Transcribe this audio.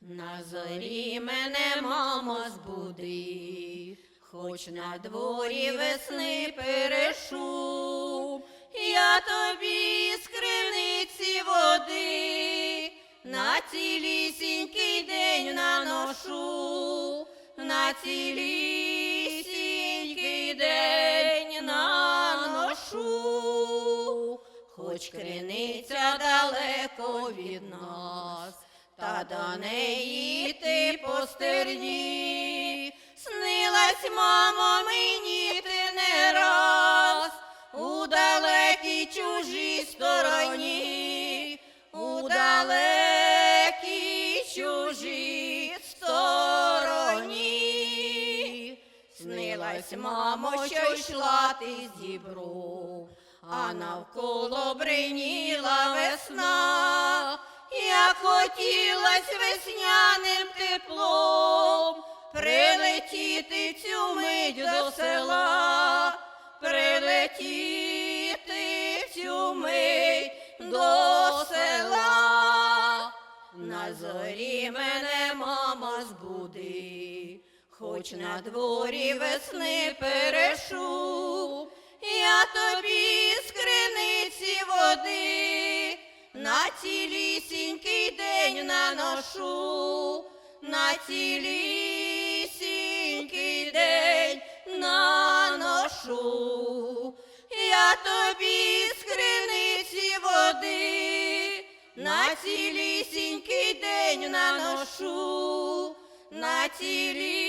На зорі мене, мамо, збуди, хоч на дворі весни перешу, я тобі з криниці води на цілісінький день наношу, на цілісінький день наношу, хоч криниця далеко від нас, та до неї ти постерні. Снилась, мамо, мені ти не раз у далекій чужій стороні, у далекій чужій стороні. Снилась, мамо, що йшла ти з дібров, а навколо бриніла весна, я хотілась весняним теплом прилетіти цю мить до села, прилетіти цю мить до села. На зорі мене мама збуди, хоч на дворі весни перешу, я тобі цілісінький день наношу, на цілісінький день наношу, я тобі з криниці води на цілісінький день наношу, на цілісінький